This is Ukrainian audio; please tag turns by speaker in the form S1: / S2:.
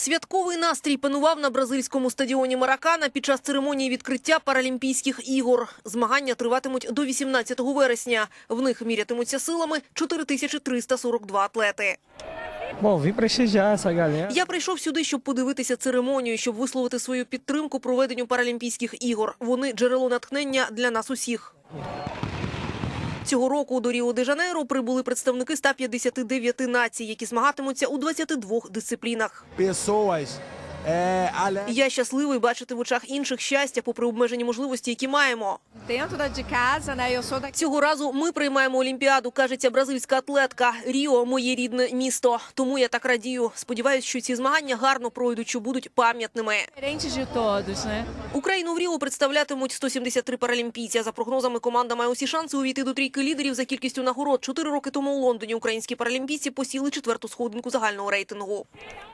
S1: Святковий настрій панував на бразильському стадіоні Маракана під час церемонії відкриття Паралімпійських ігор. Змагання триватимуть до 18 вересня. В них мірятимуться силами 4342 атлети. Я прийшов сюди, щоб подивитися церемонію, щоб висловити свою підтримку проведенню Паралімпійських ігор. Вони джерело натхнення для нас усіх. Цього року до Ріо де Жанейро прибули представники 159 націй, які змагатимуться у 22 дисциплінах.
S2: Pessoas
S1: Я щасливий бачити в очах інших щастя, попри обмежені можливості, які маємо. Цього разу ми приймаємо Олімпіаду, кажеться бразильська атлетка. Ріо моє рідне місто. Тому я так радію. Сподіваюсь, що ці змагання гарно пройдуть, що будуть пам'ятними. Україну в Ріо представлятимуть 173 паралімпійця. За прогнозами, команда має усі шанси увійти до трійки лідерів за кількістю нагород. Чотири роки тому у Лондоні українські паралімпійці посіли четверту сходинку загального рейтингу.